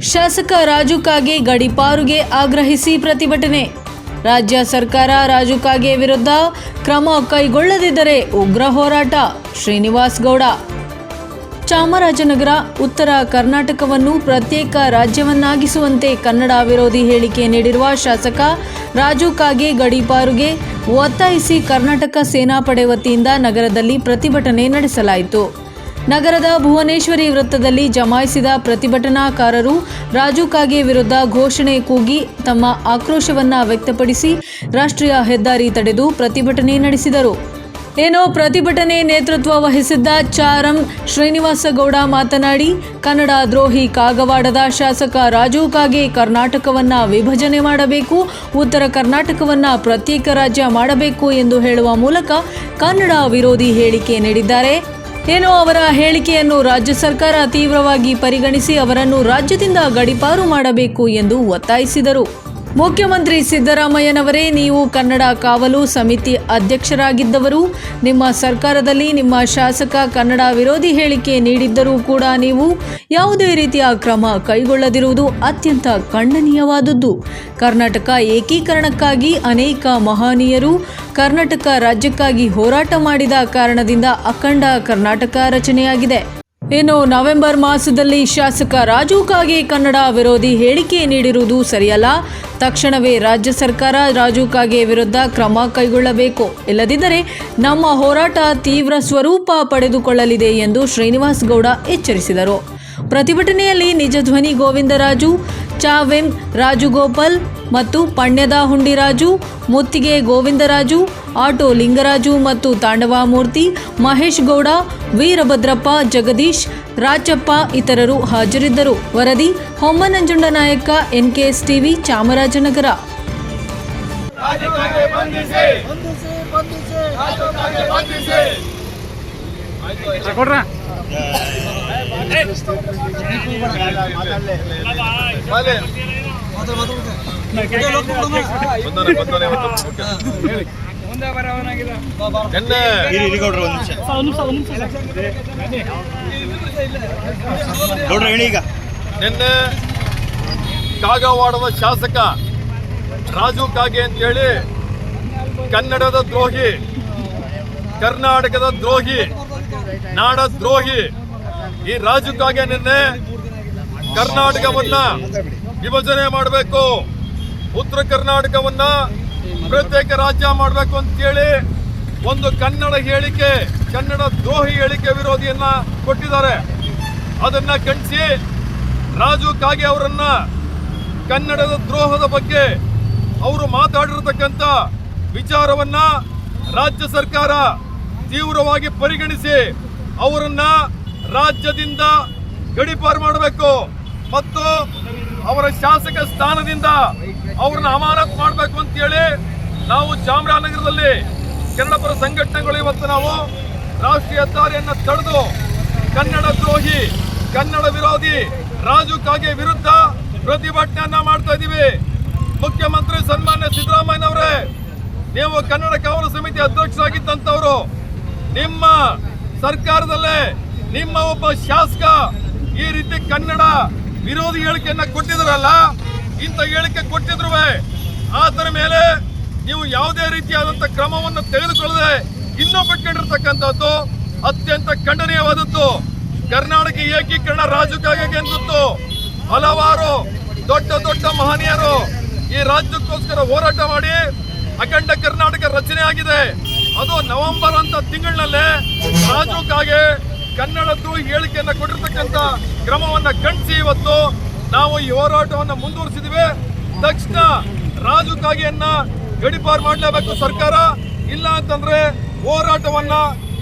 ಶಾಸಕ ರಾಜು ಕಾಗೆ ಗಡಿಪಾರುಗೆ ಆಗ್ರಹಿಸಿ ಪ್ರತಿಭಟನೆ. ರಾಜ್ಯ ಸರ್ಕಾರ ರಾಜು ಕಾಗೆ ವಿರುದ್ಧ ಕ್ರಮ ಕೈಗೊಳ್ಳದಿದ್ದರೆ ಉಗ್ರ ಹೋರಾಟ. ಶ್ರೀನಿವಾಸ್ ಗೌಡ. ಚಾಮರಾಜನಗರ, ಉತ್ತರ ಕರ್ನಾಟಕವನ್ನು ಪ್ರತ್ಯೇಕ ರಾಜ್ಯವನ್ನಾಗಿಸುವಂತೆ ಕನ್ನಡ ವಿರೋಧಿ ಹೇಳಿಕೆ ನೀಡಿರುವ ಶಾಸಕ ರಾಜು ಕಾಗೆ ಗಡಿಪಾರುಗೆ ಒತ್ತಾಯಿಸಿ ಕರ್ನಾಟಕ ಸೇನಾಪಡೆ ವತಿಯಿಂದ ನಗರದಲ್ಲಿ ಪ್ರತಿಭಟನೆ ನಡೆಸಲಾಯಿತು. ನಗರದ ಭುವನೇಶ್ವರಿ ವೃತ್ತದಲ್ಲಿ ಜಮಾಯಿಸಿದ ಪ್ರತಿಭಟನಾಕಾರರು ರಾಜು ಕಾಗೆ ವಿರುದ್ಧ ಘೋಷಣೆ ಕೂಗಿ ತಮ್ಮ ಆಕ್ರೋಶವನ್ನು ವ್ಯಕ್ತಪಡಿಸಿ ರಾಷ್ಟ್ರೀಯ ಹೆದ್ದಾರಿ ತಡೆದು ಪ್ರತಿಭಟನೆ ನಡೆಸಿದರು. ಏನೋ ಪ್ರತಿಭಟನೆ ನೇತೃತ್ವ ವಹಿಸಿದ್ದ ಚಾರಂ ಶ್ರೀನಿವಾಸಗೌಡ ಮಾತನಾಡಿ, ಕನ್ನಡ ದ್ರೋಹಿ ಕಾಗವಾಡದ ಶಾಸಕ ರಾಜು ಕಾಗೆ ಕರ್ನಾಟಕವನ್ನು ವಿಭಜನೆ ಮಾಡಬೇಕು, ಉತ್ತರ ಕರ್ನಾಟಕವನ್ನು ಪ್ರತ್ಯೇಕ ರಾಜ್ಯ ಮಾಡಬೇಕು ಎಂದು ಹೇಳುವ ಮೂಲಕ ಕನ್ನಡ ವಿರೋಧಿ ಹೇಳಿಕೆ ನೀಡಿದ್ದಾರೆ. ಏನೋ ಅವರ ಹೇಳಿಕೆಯನ್ನು ರಾಜ್ಯ ಸರ್ಕಾರ ತೀವ್ರವಾಗಿ ಪರಿಗಣಿಸಿ ಅವರನ್ನು ರಾಜ್ಯದಿಂದ ಗಡಿಪಾರು ಮಾಡಬೇಕು ಎಂದು ಒತ್ತಾಯಿಸಿದರು. ಮುಖ್ಯಮಂತ್ರಿ ಸಿದ್ದರಾಮಯ್ಯನವರೇ, ನೀವು ಕನ್ನಡ ಕಾವಲು ಸಮಿತಿ ಅಧ್ಯಕ್ಷರಾಗಿದ್ದವರು. ನಿಮ್ಮ ಸರ್ಕಾರದಲ್ಲಿ ನಿಮ್ಮ ಶಾಸಕ ಕನ್ನಡ ವಿರೋಧಿ ಹೇಳಿಕೆ ನೀಡಿದ್ದರೂ ಕೂಡ ನೀವು ಯಾವುದೇ ರೀತಿಯ ಕ್ರಮ ಕೈಗೊಳ್ಳದಿರುವುದು ಅತ್ಯಂತ ಖಂಡನೀಯವಾದದ್ದು. ಕರ್ನಾಟಕ ಏಕೀಕರಣಕ್ಕಾಗಿ ಅನೇಕ ಮಹನೀಯರು ಕರ್ನಾಟಕ ರಾಜ್ಯಕ್ಕಾಗಿ ಹೋರಾಟ ಮಾಡಿದ ಕಾರಣದಿಂದ ಅಖಂಡ ಕರ್ನಾಟಕ ರಚನೆಯಾಗಿದೆ. ಇನ್ನು ನವೆಂಬರ್ ಮಾಸದಲ್ಲಿ ಶಾಸಕ ರಾಜು ಕಾಗೆ ಕನ್ನಡ ವಿರೋಧಿ ಹೇಳಿಕೆ ನೀಡಿರುವುದು ಸರಿಯಲ್ಲ. ತಕ್ಷಣವೇ ರಾಜ್ಯ ಸರ್ಕಾರ ರಾಜು ಕಾಗೆ ವಿರುದ್ಧ ಕ್ರಮ ಕೈಗೊಳ್ಳಬೇಕು. ಇಲ್ಲದಿದ್ದರೆ ನಮ್ಮ ಹೋರಾಟ ತೀವ್ರ ಸ್ವರೂಪ ಪಡೆದುಕೊಳ್ಳಲಿದೆ ಎಂದು ಶ್ರೀನಿವಾಸ್ ಗೌಡ ಎಚ್ಚರಿಸಿದರು. ಪ್ರತಿಭಟನೆಯಲ್ಲಿ ನಿಜ ಧ್ವನಿ ಗೋವಿಂದರಾಜು ಚಾವೆಂ ರಾಜುಗೋಪಾಲ್ ಮತ್ತು ಪಣ್ಯದ ಹುಂಡಿರಾಜು ಮುತ್ತಿಗೆ ಗೋವಿಂದರಾಜು ಆಟೋ ಲಿಂಗರಾಜು ಮತ್ತು ತಾಂಡವ ಮೂರ್ತಿ ಮಹೇಶ್ ಗೌಡ ವೀರಭದ್ರಪ್ಪ ಜಗದೀಶ್ ರಾಜಪ್ಪ ಇತರರು ಹಾಜರಿದ್ದರು. ವರದಿ ಹೊಮ್ಮನಂಜುಂಡ ನಾಯಕ ಎನ್ಕೆಎಸ್ ಟಿವಿ ಚಾಮರಾಜನಗರ ಬಂಧಿಸಿ! ಈಗ ನಿನ್ನೆ ಕಾಗವಾಡದ ಶಾಸಕ ರಾಜು ಕಾಗೆ ಅಂತೇಳಿ ಕನ್ನಡದ ದ್ರೋಹಿ ಕರ್ನಾಟಕದ ದ್ರೋಹಿ ನಾಡ ದ್ರೋಹಿ. ಈ ರಾಜ್ಯಕ್ಕಾಗಿ ಕಾಗೆ ನಿನ್ನೆ ಕರ್ನಾಟಕವನ್ನ ವಿಭಜನೆ ಮಾಡಬೇಕು. ಉತ್ತರ ಕರ್ನಾಟಕವನ್ನ ಪ್ರತ್ಯೇಕ ರಾಜ್ಯ ಮಾಡಬೇಕು ಅಂತೇಳಿ ಒಂದು ಕನ್ನಡ ಹೇಳಿಕೆ, ಕನ್ನಡ ದ್ರೋಹಿ ಹೇಳಿಕೆ ವಿರೋಧಿಯನ್ನ ಕೊಟ್ಟಿದ್ದಾರೆ. ಅದನ್ನ ಖಂಡಿಸಿ ರಾಜು ಕಾಗೆ ಅವರನ್ನ ಕನ್ನಡದ ದ್ರೋಹದ ಬಗ್ಗೆ ಅವರು ಮಾತಾಡಿರತಕ್ಕಂಥ ವಿಚಾರವನ್ನ ರಾಜ್ಯ ಸರ್ಕಾರ ತೀವ್ರವಾಗಿ ಪರಿಗಣಿಸಿ ಅವರನ್ನ ರಾಜ್ಯದಿಂದ ಗಡಿಪಾರು ಮಾಡಬೇಕು ಮತ್ತು ಅವರ ಶಾಸಕ ಸ್ಥಾನದಿಂದ ಅವ್ರನ್ನ ಅಮಾನತ್ ಮಾಡಬೇಕು ಅಂತೇಳಿ ನಾವು ಚಾಮರಾಜನಗರದಲ್ಲಿ ಕನ್ನಡಪರ ಸಂಘಟನೆಗಳು ಇವತ್ತು ನಾವು ರಾಷ್ಟ್ರೀಯ ಹೆದ್ದಾರಿಯನ್ನ ತಡೆದು ಕನ್ನಡ ದ್ರೋಹಿ, ಕನ್ನಡ ವಿರೋಧಿ ರಾಜು ಕಾಗೆ ವಿರುದ್ಧ ಪ್ರತಿಭಟನೆಯನ್ನ ಮಾಡ್ತಾ ಇದ್ದೀವಿ. ಮುಖ್ಯಮಂತ್ರಿ ಸನ್ಮಾನ್ಯ ಸಿದ್ದರಾಮಯ್ಯನವರೇ, ನೀವು ಕನ್ನಡ ಕಾವಲು ಸಮಿತಿ ಅಧ್ಯಕ್ಷರಾಗಿದ್ದಂಥವರು, ನಿಮ್ಮ ಸರ್ಕಾರದಲ್ಲೇ ನಿಮ್ಮ ಒಬ್ಬ ಶಾಸಕ ಈ ರೀತಿ ಕನ್ನಡ ವಿರೋಧಿ ಹೇಳಿಕೆಯನ್ನ ಕೊಟ್ಟಿದ್ರಲ್ಲ, ಇಂಥ ಹೇಳಿಕೆ ಕೊಟ್ಟಿದ್ರು ಆತರ ಮೇಲೆ ನೀವು ಯಾವುದೇ ರೀತಿಯಾದಂತ ಕ್ರಮವನ್ನು ತೆಗೆದುಕೊಳ್ಳದೆ ಇನ್ನೂ ಬಿಟ್ಕೊಂಡಿರ್ತಕ್ಕಂಥದ್ದು ಅತ್ಯಂತ ಖಂಡನೀಯವಾದದ್ದು. ಕರ್ನಾಟಕ ಏಕೀಕರಣ ರಾಜಕಾಗೆ ಎಂದದ್ದು ಹಲವಾರು ದೊಡ್ಡ ದೊಡ್ಡ ಮಹನೀಯರು ಈ ರಾಜ್ಯಕ್ಕೋಸ್ಕರ ಹೋರಾಟ ಮಾಡಿ ಅಖಂಡ ಕರ್ನಾಟಕ ರಚನೆ ಆಗಿದೆ ಅದು ನವೆಂಬರ್ ಅಂತ ತಿಂಗಳಿನಲ್ಲೇ ರಾಜು ದ್ರೋಹಿ ಹೇಳಿಕೆಯನ್ನ ಕೊಟ್ಟಿರ್ತಕ್ಕಂಥ ಕ್ರಮವನ್ನ ಖಂಡಿಸಿ ಇವತ್ತು ನಾವು ಈ ಹೋರಾಟವನ್ನು ಮುಂದುವರಿಸಿದ್ವಿ. ತಕ್ಷಣ ರಾಜು ಕಾಗೆಯನ್ನ ಗಡಿಪಾರು ಮಾಡಲೇಬೇಕು ಸರ್ಕಾರ. ಇಲ್ಲ ಅಂತಂದ್ರೆ ಹೋರಾಟವನ್ನ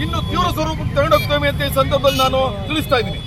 ಇನ್ನು ತೀವ್ರ ಸ್ವರೂಪಕ್ಕೆ ತಗೊಂಡೋಗ್ತೇವೆ ಅಂತ ಈ ಸಂದರ್ಭದಲ್ಲಿ ನಾನು ತಿಳಿಸ್ತಾ ಇದ್ದೀನಿ.